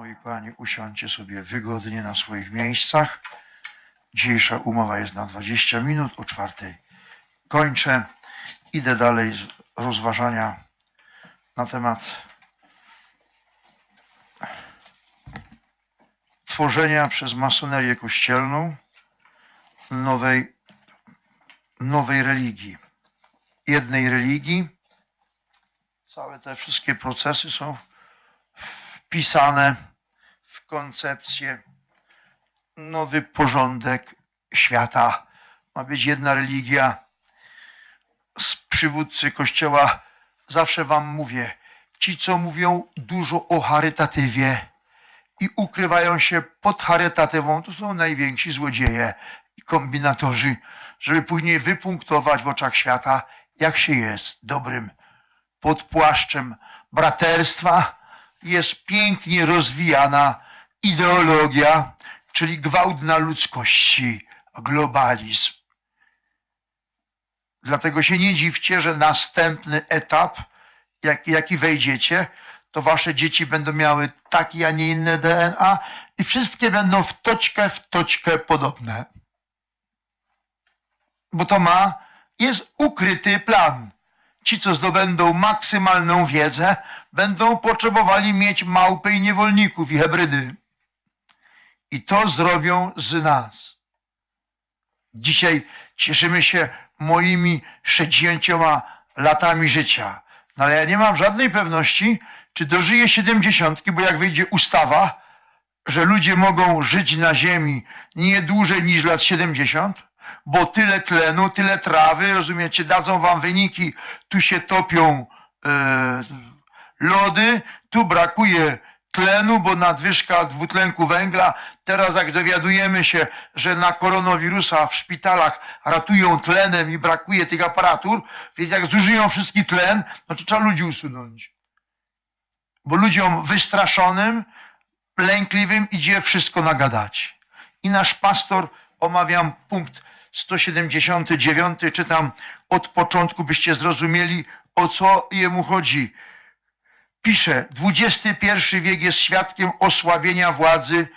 Moi kochani, usiądźcie sobie wygodnie na swoich miejscach. Dzisiejsza umowa jest na 20 minut, o czwartej kończę. Idę dalej z rozważania na temat tworzenia przez masonerię kościelną nowej, nowej religii. Jednej religii. Całe te wszystkie procesy są wpisane koncepcję nowy porządek świata. Ma być jedna religia. Z przywódcy kościoła zawsze wam mówię, ci co mówią dużo o charytatywie i ukrywają się pod charytatywą, to są najwięksi złodzieje i kombinatorzy, żeby później wypunktować w oczach świata, jak się jest dobrym pod płaszczem braterstwa jest pięknie rozwijana ideologia, czyli gwałt na ludzkości, globalizm. Dlatego się nie dziwcie, że następny etap, jak, jaki wejdziecie, to wasze dzieci będą miały takie, a nie inne DNA i wszystkie będą w toczkę w toczkę podobne. Bo to ma, jest ukryty plan. Ci, co zdobędą maksymalną wiedzę, będą potrzebowali mieć małpy i niewolników i hybrydy. I to zrobią z nas. Dzisiaj cieszymy się moimi 60 latami życia. No ale ja nie mam żadnej pewności, czy dożyję 70, bo jak wyjdzie ustawa, że ludzie mogą żyć na ziemi nie dłużej niż lat 70, bo tyle tlenu, tyle trawy, rozumiecie, dadzą wam wyniki, tu się topią e, lody, tu brakuje tlenu, bo nadwyżka dwutlenku węgla. Teraz jak dowiadujemy się, że na koronawirusa w szpitalach ratują tlenem i brakuje tych aparatur, więc jak zużyją wszystki tlen, no to trzeba ludzi usunąć. Bo ludziom wystraszonym, lękliwym idzie wszystko nagadać. I nasz pastor, omawiam punkt 179, czytam od początku, byście zrozumieli, o co jemu chodzi. Pisze, XXI wiek jest świadkiem osłabienia władzy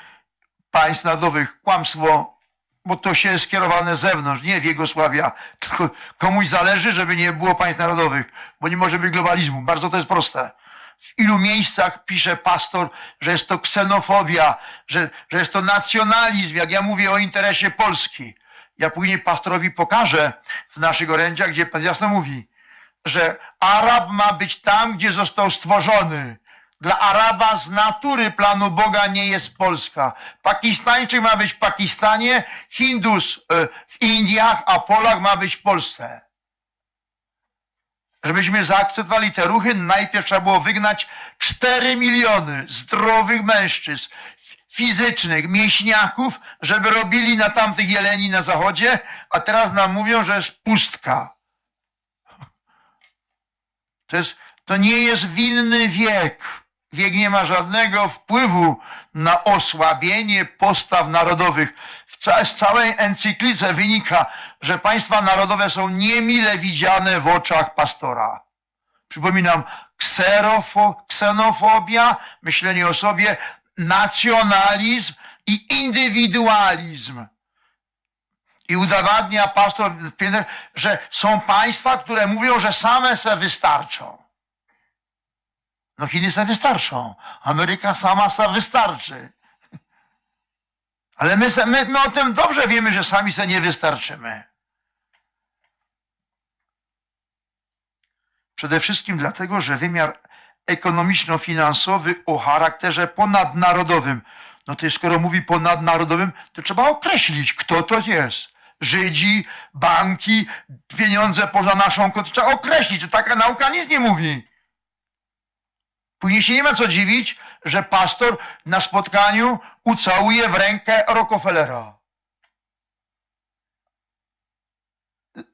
państw narodowych. Kłamstwo, bo to się jest skierowane z zewnątrz, nie wiek osłabia, tylko komuś zależy, żeby nie było państw narodowych, bo nie może być globalizmu. Bardzo to jest proste. W ilu miejscach pisze pastor, że jest to ksenofobia, że, że jest to nacjonalizm, jak ja mówię o interesie Polski. Ja później pastorowi pokażę w naszych orędziach, gdzie pan jasno mówi, że Arab ma być tam, gdzie został stworzony. Dla Araba z natury planu Boga nie jest Polska. Pakistańczyk ma być w Pakistanie, Hindus e, w Indiach, a Polak ma być w Polsce. Żebyśmy zaakceptowali te ruchy, najpierw trzeba było wygnać 4 miliony zdrowych mężczyzn, fizycznych, mięśniaków, żeby robili na tamtych jeleni na zachodzie, a teraz nam mówią, że jest pustka. To, nie jest winny wiek. Wiek nie ma żadnego wpływu na osłabienie postaw narodowych. Z całej encyklice wynika, że państwa narodowe są niemile widziane w oczach pastora. Przypominam, ksenofobia, myślenie o sobie, nacjonalizm i indywidualizm. I udowadnia pastor, że są państwa, które mówią, że same se wystarczą. No Chiny se wystarczą. Ameryka sama se wystarczy. Ale my, se, my, my o tym dobrze wiemy, że sami se nie wystarczymy. Przede wszystkim dlatego, że wymiar ekonomiczno-finansowy o charakterze ponadnarodowym. No to skoro mówi ponadnarodowym, to trzeba określić, kto to jest. Żydzi, banki, pieniądze poza naszą kotwą. Trzeba określić, to taka nauka nic nie mówi. Później się nie ma co dziwić, że pastor na spotkaniu ucałuje w rękę Rockefellera.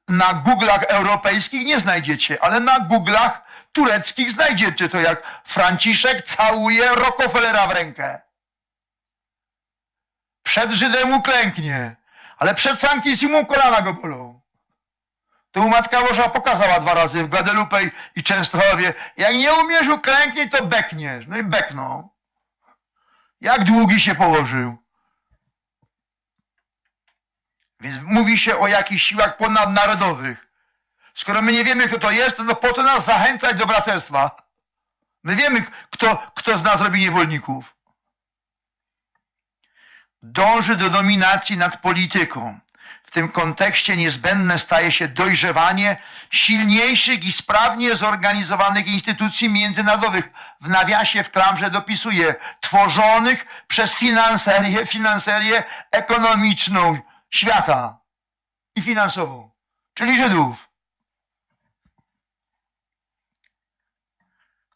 Na Google'ach europejskich nie znajdziecie, ale na Google'ach tureckich znajdziecie to, jak Franciszek całuje Rockefellera w rękę. Przed Żydem uklęknie, ale przed Sanktissimum kolana go bolą. To mu Matka Boża pokazała dwa razy w Guadalupe i Częstochowie. Jak nie umiesz uklęknieć, to bekniesz. No i bekną. Jak długi się położył? Więc mówi się o jakichś siłach ponadnarodowych. Skoro my nie wiemy, kto to jest, to no po co nas zachęcać do braterstwa? My wiemy, kto, kto z nas robi niewolników. Dąży do dominacji nad polityką. W tym kontekście niezbędne staje się dojrzewanie silniejszych i sprawnie zorganizowanych instytucji międzynarodowych. W nawiasie, w klamrze dopisuje tworzonych przez finanserię, finanserię ekonomiczną świata i finansową, czyli Żydów.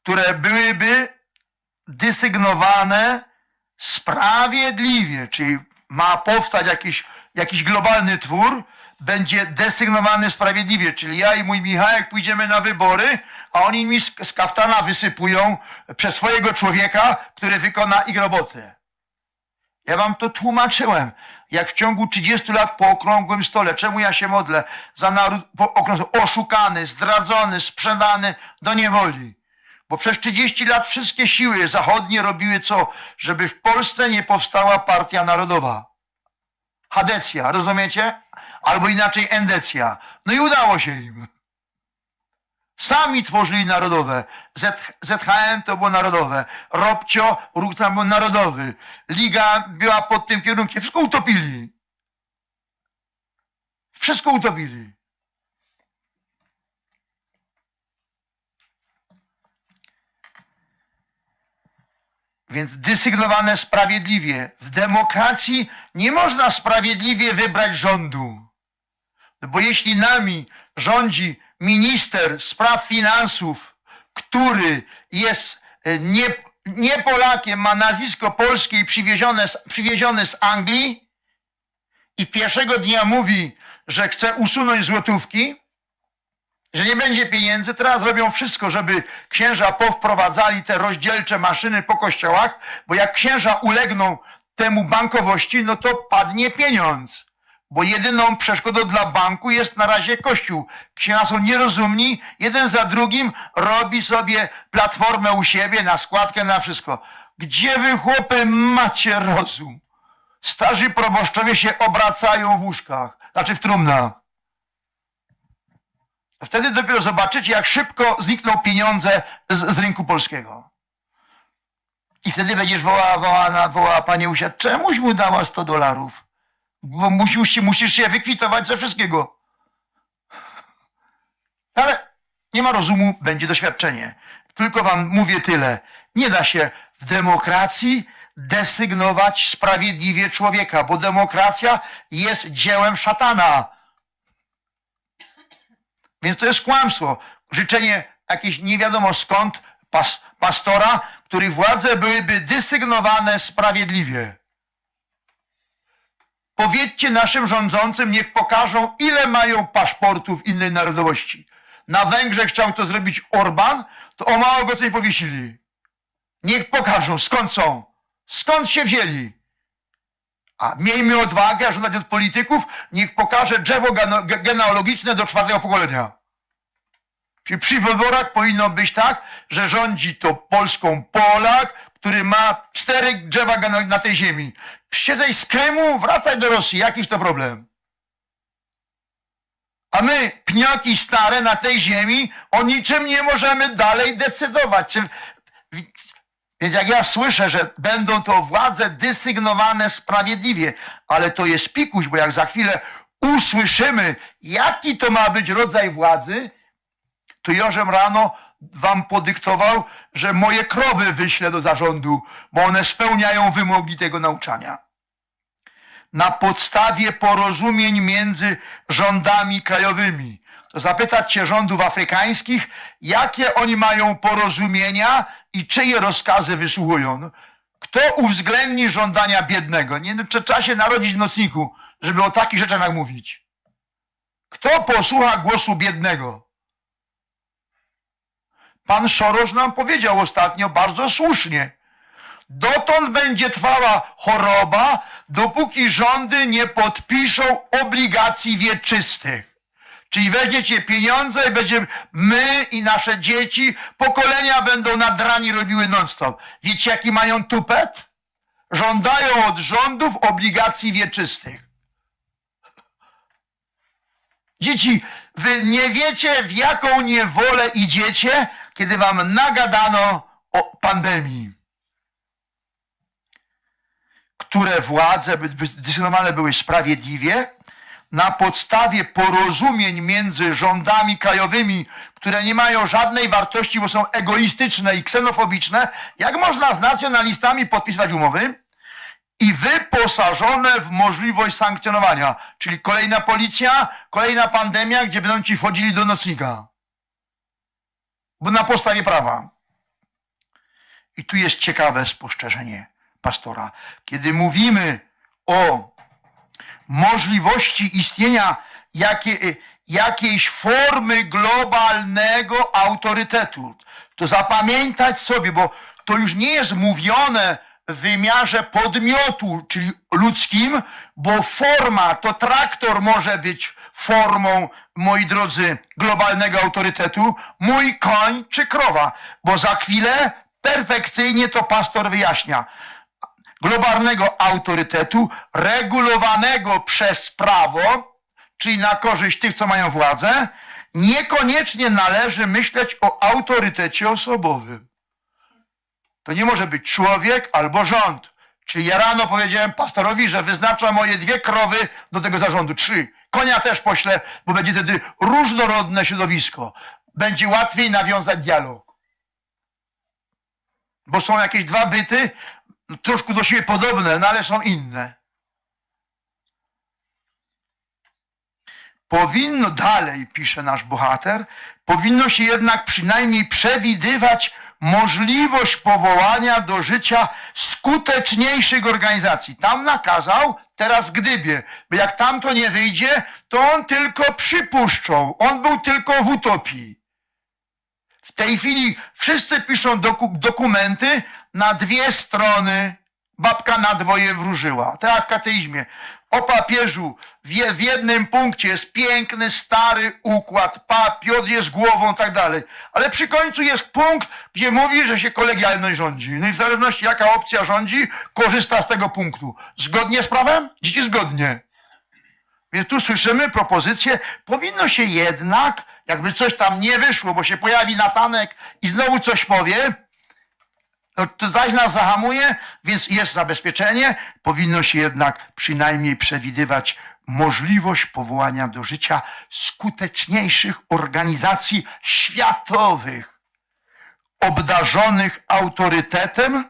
które byłyby dysygnowane sprawiedliwie, czyli ma powstać jakiś, jakiś globalny twór, będzie desygnowany sprawiedliwie, czyli ja i mój Michałek pójdziemy na wybory, a oni mi z, kaftana wysypują przez swojego człowieka, który wykona ich robotę. Ja wam to tłumaczyłem, jak w ciągu 30 lat po okrągłym stole, czemu ja się modlę za naród po okrągłym, oszukany, zdradzony, sprzedany do niewoli. Bo przez 30 lat wszystkie siły zachodnie robiły co? Żeby w Polsce nie powstała partia narodowa. Hadecja, rozumiecie? Albo inaczej endecja. No i udało się im. Sami tworzyli narodowe. ZHM to było narodowe. Robcio, ruch tam był narodowy. Liga była pod tym kierunkiem. Wszystko utopili. Wszystko utopili. Więc dysygnowane sprawiedliwie. W demokracji nie można sprawiedliwie wybrać rządu. No bo jeśli nami rządzi minister spraw finansów, który jest e, nie, nie Polakiem, ma nazwisko polskie i przywiezione przywiezione z Anglii i pierwszego dnia mówi, że chce usunąć złotówki, że nie będzie pieniędzy, teraz robią wszystko, żeby księża powprowadzali te rozdzielcze maszyny po kościołach, bo jak księża ulegną temu bankowości, no to padnie pieniądz. Bo jedyną przeszkodą dla banku jest na razie Kościół. Księża są nierozumni, jeden za drugim robi sobie platformę u siebie, na składkę, na wszystko. Gdzie wy chłopy macie rozum? Starzy proboszczowie się obracają w łóżkach, znaczy w trumnach. Wtedy dopiero zobaczycie, jak szybko znikną pieniądze z, z rynku polskiego. I wtedy będziesz wołała, wołała, wołała pani Usia, czemuś mu dała 100 dolarów? Bo musisz, musisz się wykwitować ze wszystkiego. Ale nie ma rozumu, będzie doświadczenie. Tylko wam mówię tyle. Nie da się w demokracji desygnować sprawiedliwie człowieka, bo demokracja jest dziełem szatana. Więc to jest kłamstwo. Życzenie jakieś nie wiadomo skąd pas, pastora, których władze byłyby dysygnowane sprawiedliwie. Powiedzcie naszym rządzącym, niech pokażą, ile mają paszportów innej narodowości. Na Węgrzech chciał to zrobić Orban, to o mało go nie powiesili. Niech pokażą, skąd są, skąd się wzięli. A miejmy odwagę, żądać od polityków, niech pokaże drzewo gene- ge- genealogiczne do czwartego pokolenia. Czyli przy wyborach powinno być tak, że rządzi to Polską Polak, który ma cztery drzewa na tej ziemi. Siedzaj z Krymu, wracaj do Rosji. Jakiś to problem? A my, pnioki stare na tej ziemi, o niczym nie możemy dalej decydować. Czy... Więc jak ja słyszę, że będą to władze dysygnowane sprawiedliwie, ale to jest pikuś, bo jak za chwilę usłyszymy, jaki to ma być rodzaj władzy, to Jorzem rano wam podyktował, że moje krowy wyślę do zarządu, bo one spełniają wymogi tego nauczania. Na podstawie porozumień między rządami krajowymi. To zapytać się rządów afrykańskich, jakie oni mają porozumienia i czyje rozkazy wysłuchują. No, Kto uwzględni żądania biednego? Nie, no, trzeba się narodzić w nocniku, żeby o takich rzeczach mówić. Kto posłucha głosu biednego? Pan Szorosz nam powiedział ostatnio bardzo słusznie. Dotąd będzie trwała choroba, dopóki rządy nie podpiszą obligacji wieczystych. Czyli weźmiecie pieniądze i będziemy, my i nasze dzieci, pokolenia będą nadrani robiły non-stop. Wiecie jaki mają tupet? żądają od rządów obligacji wieczystych. Dzieci, wy nie wiecie, w jaką niewolę idziecie, kiedy wam nagadano o pandemii. Które władze dyscyplinowane były sprawiedliwie, na podstawie porozumień między rządami krajowymi, które nie mają żadnej wartości, bo są egoistyczne i ksenofobiczne, jak można z nacjonalistami podpisywać umowy? i wyposażone w możliwość sankcjonowania. Czyli kolejna policja, kolejna pandemia, gdzie będą ci wchodzili do nocnika. Bo na podstawie prawa. I tu jest ciekawe spostrzeżenie pastora. Kiedy mówimy o możliwości istnienia jakie, jakiejś formy globalnego autorytetu, to zapamiętać sobie, bo to już nie jest mówione w wymiarze podmiotu, czyli ludzkim, bo forma, to traktor może być formą, moi drodzy, globalnego autorytetu, mój koń czy krowa, bo za chwilę perfekcyjnie to pastor wyjaśnia globalnego autorytetu, regulowanego przez prawo, czyli na korzyść tych, co mają władzę, niekoniecznie należy myśleć o autorytecie osobowym. To nie może być człowiek albo rząd. Czyli ja rano powiedziałem pastorowi, że wyznacza moje dwie krowy do tego zarządu. Trzy. Konia też poślę, bo będzie wtedy różnorodne środowisko. Będzie łatwiej nawiązać dialog. Bo są jakieś dwa byty, no, troszkę do siebie podobne, no ale są inne. Powinno dalej, pisze nasz bohater, powinno się jednak przynajmniej przewidywać możliwość powołania do życia skuteczniejszych organizacji. Tam nakazał, teraz gdybie, bo jak tam to nie wyjdzie, to on tylko przypuszczał, on był tylko w utopii. W tej chwili wszyscy piszą doku, dokumenty na dwie strony. Babka na dwoje wróżyła. Tak w kateizmie. O papieżu w, je, w jednym punkcie jest piękny, stary układ. Pa, Piotr jest głową, tak dalej. Ale przy końcu jest punkt, gdzie mówi, że się kolegialność rządzi. No i w zależności jaka opcja rządzi, korzysta z tego punktu. Zgodnie z prawem? Dzieci zgodnie. Więc tu słyszymy propozycję, powinno się jednak, jakby coś tam nie wyszło, bo się pojawi Natanek i znowu coś powie, to zaś nas zahamuje, więc jest zabezpieczenie. Powinno się jednak przynajmniej przewidywać możliwość powołania do życia skuteczniejszych organizacji światowych, obdarzonych autorytetem,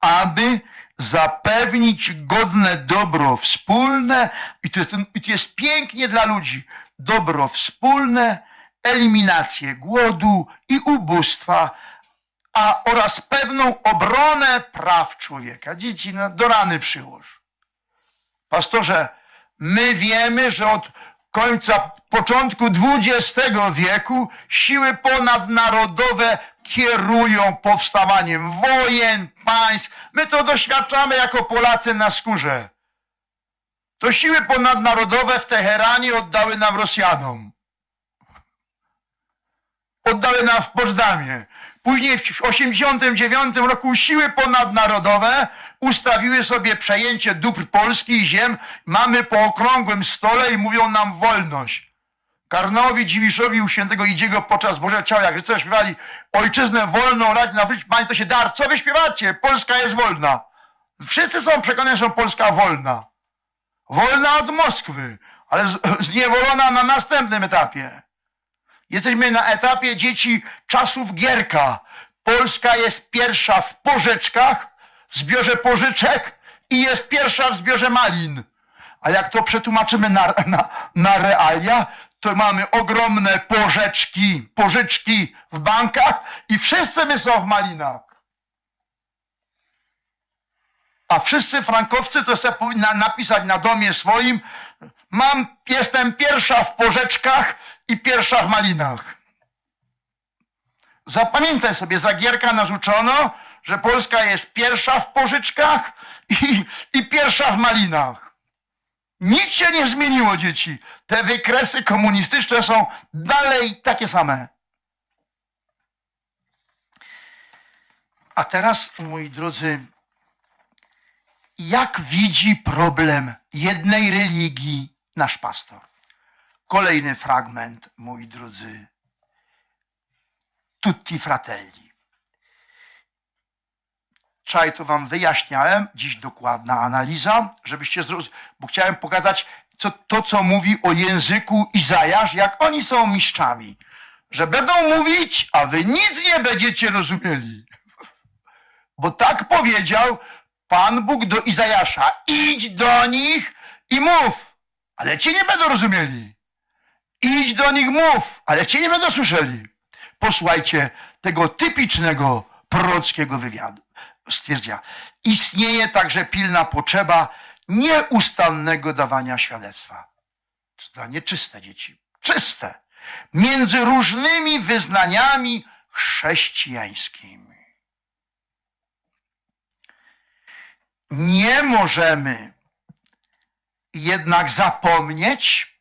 aby zapewnić godne dobro wspólne, i to, jest, to jest pięknie dla ludzi, dobro wspólne, eliminację głodu i ubóstwa, a oraz pewną obronę praw człowieka. Dzieci, no, do rany przyłóż. Pastorze, my wiemy, że od końca, początku XX wieku siły ponadnarodowe kierują powstawaniem wojen, państw. My to doświadczamy jako Polacy na skórze. To siły ponadnarodowe w Teheranie oddały nam Rosjanom. Oddały nam w Poczdamie. Później w 1989 roku siły ponadnarodowe ustawiły sobie przejęcie dóbr Polski i ziem. Mamy po okrągłym stole i mówią nam wolność. Karnowi, Dziwiszowi u świętego Idziego podczas Bożego Ciała, jak co śpiewali ojczyznę wolną, rać na wróć, Panie, to się dar. Co wy śpiewacie? Polska jest wolna. Wszyscy są przekonani, że Polska wolna. Wolna od Moskwy, ale zniewolona na następnym etapie. Jesteśmy na etapie dzieci czasów Gierka. Polska jest pierwsza w porzeczkach, w zbiorze pożyczek i jest pierwsza w zbiorze malin. A jak to przetłumaczymy na, na, na realia, to mamy ogromne pożyczki, pożyczki w bankach i wszyscy my są w malinach. A wszyscy frankowcy to sobie powinna napisać na domie swoim, mam, jestem pierwsza w porzeczkach i pierwsza w malinach. Zapamiętaj sobie, za Gierka nas że Polska jest pierwsza w pożyczkach i, i pierwsza w malinach. Nic się nie zmieniło, dzieci. Te wykresy komunistyczne są dalej takie same. A teraz, moi drodzy, jak widzi problem jednej religii nasz pastor. Kolejny fragment, moi drodzy. Tutti fratelli. Wczoraj to wam wyjaśniałem, dziś dokładna analiza, żebyście zrozumieli, bo chciałem pokazać co, to, co mówi o języku Izajasz, jak oni są mistrzami. Że będą mówić, a wy nic nie będziecie rozumieli. Bo tak powiedział Pan Bóg do Izajasza. Idź do nich i mów, ale cię nie będą rozumieli. Idź do nich, mów, ale cię nie będą słyszeli. Posłuchajcie tego typicznego prorockiego wywiadu. Stwierdza, istnieje także pilna potrzeba nieustannego dawania świadectwa. Zdanie czyste, dzieci. Czyste. Między różnymi wyznaniami chrześcijańskimi. Nie możemy jednak zapomnieć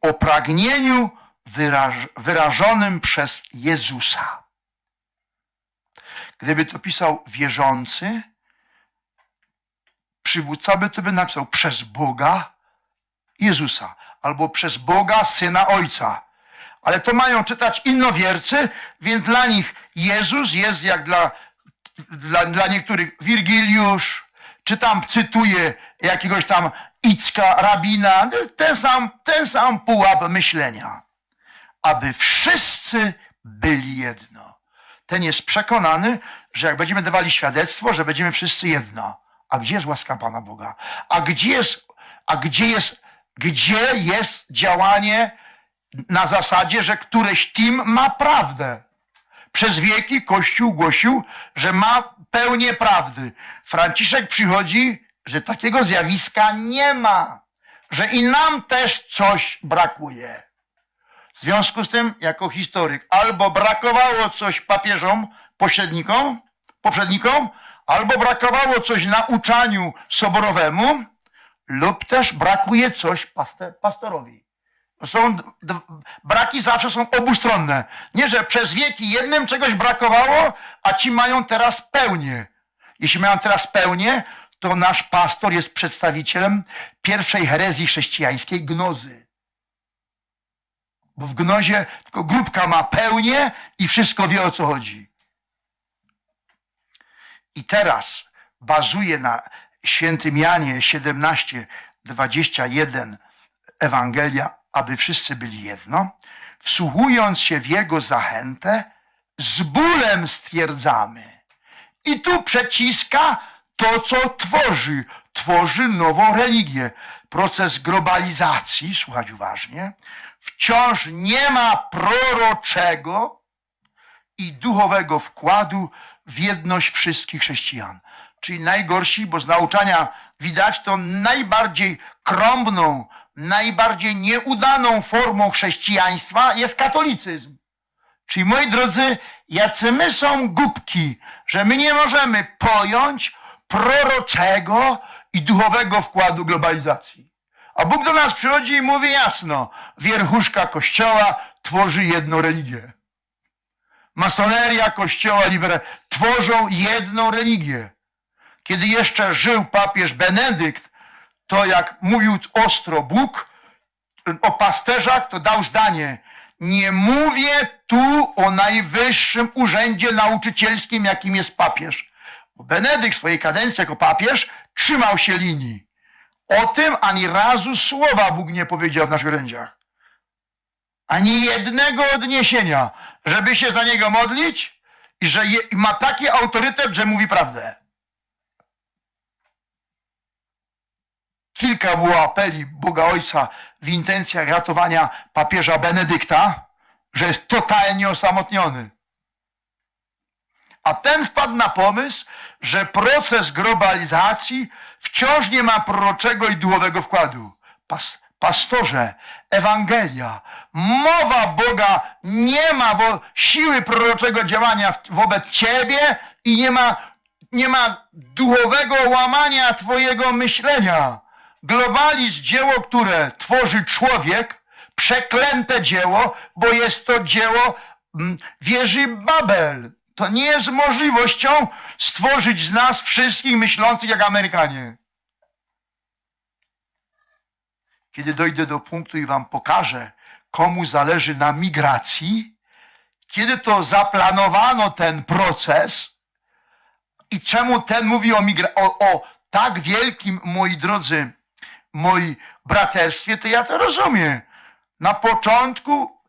o pragnieniu wyraż, wyrażonym przez Jezusa. Gdyby to pisał wierzący, przywódca by to by napisał przez Boga Jezusa albo przez Boga Syna Ojca. Ale to mają czytać innowiercy, więc dla nich Jezus jest jak dla, dla, dla niektórych Wirgiliusz, czy tam cytuję jakiegoś tam Icka, rabina, ten sam, ten sam pułap myślenia. Aby wszyscy byli jedno. Ten jest przekonany, że jak będziemy dawali świadectwo, że będziemy wszyscy jedno. A gdzie jest łaska Pana Boga? A gdzie jest, a gdzie jest, gdzie jest działanie na zasadzie, że któreś team ma prawdę? Przez wieki Kościół głosił, że ma pełnię prawdy. Franciszek przychodzi, że takiego zjawiska nie ma, że i nam też coś brakuje. W związku z tym, jako historyk, albo brakowało coś papieżom, pośrednikom, poprzednikom, albo brakowało coś nauczaniu soborowemu, lub też brakuje coś pastorowi. Są, braki zawsze są obustronne. Nie, że przez wieki jednym czegoś brakowało, a ci mają teraz pełnię. Jeśli mają teraz pełnię, to nasz pastor jest przedstawicielem pierwszej herezji chrześcijańskiej, gnozy. Bo w gnozie tylko grupka ma pełnię i wszystko wie o co chodzi. I teraz bazuje na świętym Janie 17, 21 Ewangelia, aby wszyscy byli jedno. Wsłuchując się w jego zachętę, z bólem stwierdzamy. I tu przeciska to, co tworzy. Tworzy nową religię. Proces globalizacji, słuchać uważnie, wciąż nie ma proroczego i duchowego wkładu w jedność wszystkich chrześcijan. Czyli najgorsi, bo z nauczania widać, to najbardziej krąbną, najbardziej nieudaną formą chrześcijaństwa jest katolicyzm. Czyli moi drodzy, jacy my są głupki, że my nie możemy pojąć proroczego i duchowego wkładu globalizacji. A Bóg do nas przychodzi i mówi jasno, wierchuszka Kościoła tworzy jedną religię. Masoneria, Kościoła, libera tworzą jedną religię. Kiedy jeszcze żył papież Benedykt, to jak mówił ostro Bóg o pasterzach, to dał zdanie: Nie mówię tu o najwyższym urzędzie nauczycielskim, jakim jest papież. Benedykt w swojej kadencji jako papież trzymał się linii. O tym ani razu słowa Bóg nie powiedział w naszych orędziach. Ani jednego odniesienia, żeby się za niego modlić i że je, ma taki autorytet, że mówi prawdę. Kilka było apeli Boga Ojca w intencjach ratowania papieża Benedykta, że jest totalnie osamotniony. A ten wpadł na pomysł, że proces globalizacji wciąż nie ma proroczego i duchowego wkładu. Pas, pastorze, Ewangelia, mowa Boga nie ma wo, siły proroczego działania w, wobec ciebie i nie ma, nie ma duchowego łamania twojego myślenia. Globalizm, dzieło, które tworzy człowiek, przeklęte dzieło, bo jest to dzieło mm, wieży Babel. To nie jest możliwością stworzyć z nas wszystkich myślących jak Amerykanie. Kiedy dojdę do punktu i wam pokażę, komu zależy na migracji, kiedy to zaplanowano ten proces i czemu ten mówi o, migra- o, o tak wielkim, moi drodzy, moi braterstwie, to ja to rozumiem. Na początku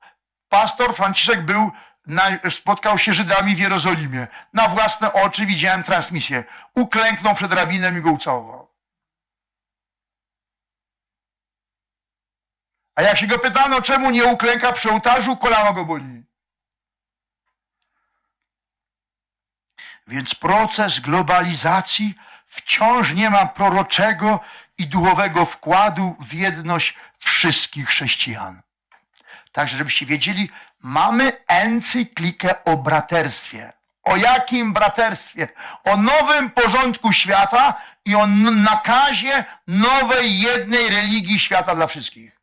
pastor Franciszek był, na, spotkał się Żydami w Jerozolimie. Na własne oczy widziałem transmisję. Uklęknął przed rabinem i go ucałował. A jak się go pytano, czemu nie uklęka przy ołtarzu, kolano go boli. Więc proces globalizacji wciąż nie ma proroczego i duchowego wkładu w jedność wszystkich chrześcijan. Także, żebyście wiedzieli, mamy encyklikę o braterstwie. O jakim braterstwie? O nowym porządku świata i o nakazie nowej jednej religii świata dla wszystkich.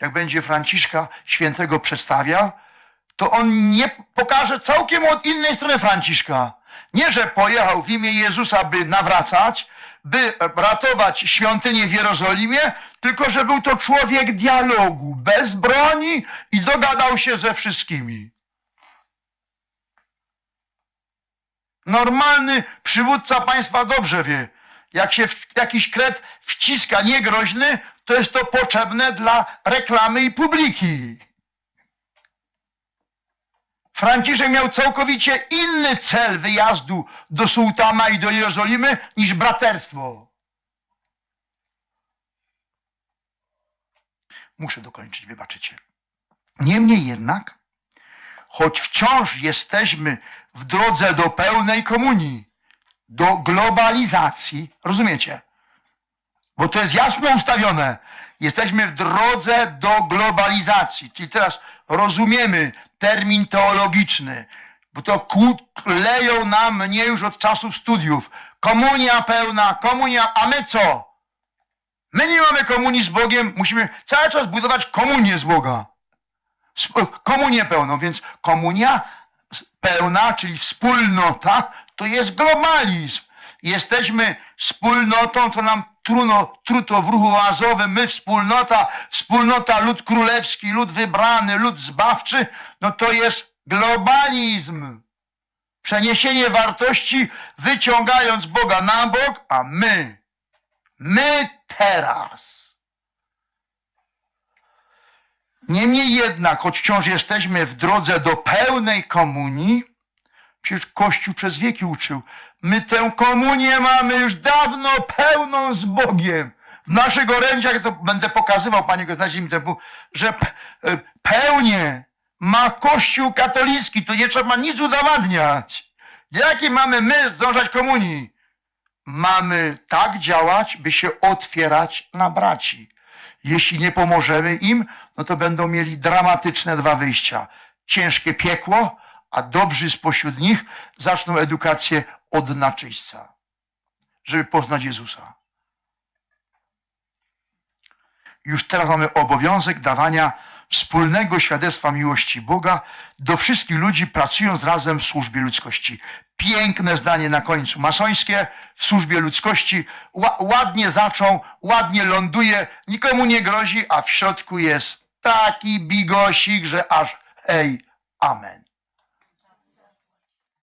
Jak będzie Franciszka świętego przedstawiał, to on nie pokaże całkiem od innej strony Franciszka. Nie, że pojechał w imię Jezusa, by nawracać, by ratować świątynię w Jerozolimie, tylko że był to człowiek dialogu, bez broni i dogadał się ze wszystkimi. Normalny przywódca państwa dobrze wie, jak się w jakiś kret wciska niegroźny, to jest to potrzebne dla reklamy i publiki. Franciszek miał całkowicie inny cel wyjazdu do sułtana i do Jerozolimy niż braterstwo. Muszę dokończyć, wybaczycie. Niemniej jednak, choć wciąż jesteśmy w drodze do pełnej komunii, do globalizacji, rozumiecie? Bo to jest jasno ustawione. Jesteśmy w drodze do globalizacji. Czyli teraz rozumiemy termin teologiczny, bo to kłu- leją nam mnie już od czasów studiów. Komunia pełna, komunia, a my co? My nie mamy komunii z Bogiem, musimy cały czas budować komunię z Boga. Komunię pełną, więc komunia pełna, czyli wspólnota, to jest globalizm. Jesteśmy wspólnotą, to nam truno, truto w ruchu oazowym, my wspólnota, wspólnota, lud królewski, lud wybrany, lud zbawczy, no to jest globalizm. Przeniesienie wartości, wyciągając Boga na bok, a my, my teraz. Niemniej jednak, choć wciąż jesteśmy w drodze do pełnej komunii, przecież Kościół przez wieki uczył, my tę komunię mamy już dawno pełną z Bogiem. W naszych orędziach, to będę pokazywał, panie go znajdzie mi tempu, że e, pełnię ma Kościół katolicki, tu nie trzeba nic udowadniać. Jakie mamy my zdążać komunii? Mamy tak działać, by się otwierać na braci. Jeśli nie pomożemy im, no to będą mieli dramatyczne dwa wyjścia. Ciężkie piekło, a dobrzy spośród nich zaczną edukację od naczyśćca, żeby poznać Jezusa. Już teraz mamy obowiązek dawania wspólnego świadectwa miłości Boga do wszystkich ludzi, pracując razem w służbie ludzkości. Piękne zdanie na końcu, masońskie w służbie ludzkości. Ła- ładnie zaczął, ładnie ląduje, nikomu nie grozi, a w środku jest taki bigosik, że aż hej, amen.